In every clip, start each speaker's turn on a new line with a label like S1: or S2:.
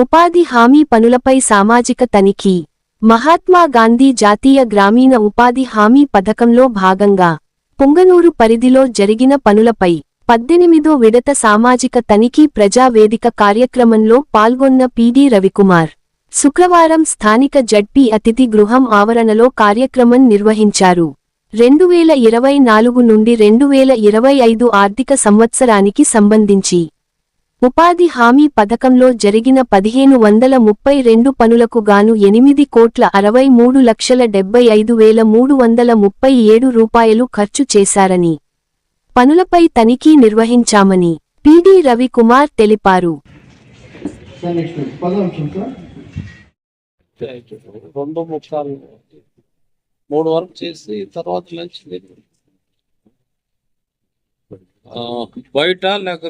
S1: ఉపాధి హామీ పనులపై సామాజిక తనిఖీ. మహాత్మా గాంధీ జాతీయ గ్రామీణ ఉపాధి హామీ పథకంలో భాగంగా పుంగనూరు పరిధిలో జరిగిన పనులపై పద్దెనిమిదో విడత సామాజిక తనిఖీ ప్రజావేదిక కార్యక్రమంలో పాల్గొన్న పిడి రవికుమార్. శుక్రవారం స్థానిక జడ్పీ అతిథి గృహం ఆవరణలో కార్యక్రమం నిర్వహించారు. రెండు వేల ఇరవై నాలుగు నుండి రెండు వేల ఇరవై ఐదు ఆర్థిక సంవత్సరానికి సంబంధించి ఉపాధి హామీ పథకంలో జరిగిన పదిహేను వందల ముప్పై రెండు పనులకు గాను ఎనిమిది కోట్ల అరవై మూడు లక్షల డెబ్బై ఐదు వేల మూడు వందల ముప్పై ఏడు రూపాయలు ఖర్చు చేశారని పనులపై తనిఖీ నిర్వహించామని పీడీ రవికుమార్ తెలిపారు.
S2: మూడు వరకు చేసి తర్వాత లంచ్ బయట లేక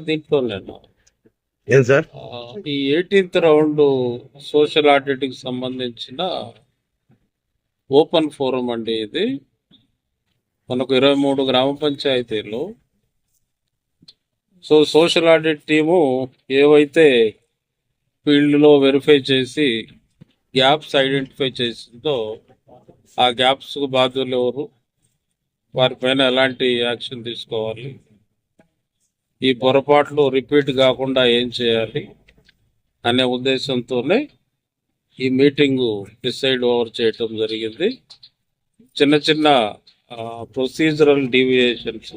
S3: ఏం సార్?
S2: ఈ ఎయిటీన్త్ రౌండ్ సోషల్ ఆడిట్కి సంబంధించిన ఓపెన్ ఫోరం అండి ఇది. మనకు ఇరవై మూడు గ్రామ పంచాయతీలు. సో సోషల్ ఆడిట్ టీము ఏవైతే ఫీల్డ్లో వెరిఫై చేసి గ్యాప్స్ ఐడెంటిఫై చేసిందో ఆ గ్యాప్స్కు బాధ్యులు ఎవరు? వారిపైన ఎలాంటి యాక్షన్ తీసుకోవాలి? ఈ పొరపాట్లు రిపీట్ కాకుండా ఏం చేయాలి అనే ఉద్దేశంతోనే ఈ మీటింగు డిసైడ్ ఓవర్ చేయటం జరిగింది. చిన్న చిన్న ప్రొసీజరల్ డీవియేషన్స్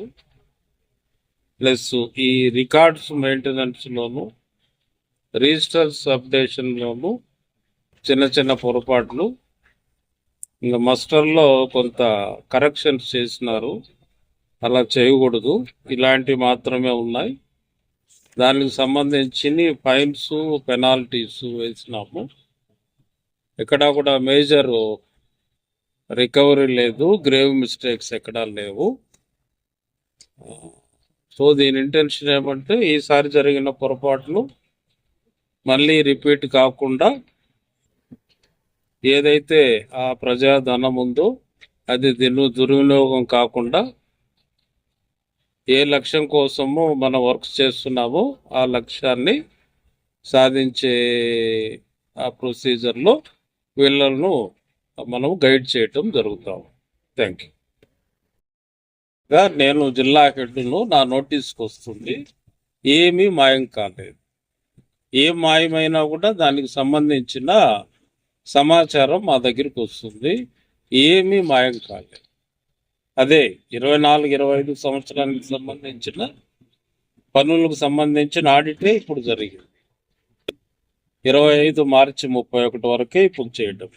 S2: ప్లస్ ఈ రికార్డ్స్ మెయింటెనెన్స్లోను రిజిస్టర్స్ అప్డేషన్లోను చిన్న చిన్న పొరపాట్లు. ఇంకా మస్టర్లో కొంత కరెక్షన్స్ చేసినారు. అలా చేయకూడదు. ఇలాంటివి మాత్రమే ఉన్నాయి. దానికి సంబంధించి ఫైన్స్ పెనాల్టీస్ వేసినాము. ఎక్కడా కూడా మేజర్ రికవరీ లేదు. గ్రేవ్ మిస్టేక్స్ ఎక్కడా లేవు. సో దీని ఇంటెన్షన్ ఏమంటే ఈసారి జరిగిన పొరపాట్లు మళ్ళీ రిపీట్ కాకుండా ఏదైతే ఆ ప్రజాధనం ఉందో అది దీని దుర్వినియోగం కాకుండా ఏ లక్ష్యం కోసము మనం వర్క్ చేస్తున్నామో ఆ లక్ష్యాన్ని సాధించే ఆ ప్రొసీజర్లో వీళ్ళను మనం గైడ్ చేయటం జరుగుతాం థ్యాంక్ యూ నేను జిల్లా హెడ్ను నా నోటీస్కి వస్తుంది. ఏమీ మాయం కాలేదు. ఏ మాయమైనా కూడా దానికి సంబంధించిన సమాచారం మా దగ్గరికి వస్తుంది. ఏమీ మాయం కాలేదు. అదే ఇరవై నాలుగు ఇరవై ఐదు సంవత్సరానికి సంబంధించిన పనులకు సంబంధించిన ఆడిటే ఇప్పుడు జరిగింది. ఇరవై ఐదు మార్చి ముప్పై ఒకటి వరకే ఇప్పుడు చేయడం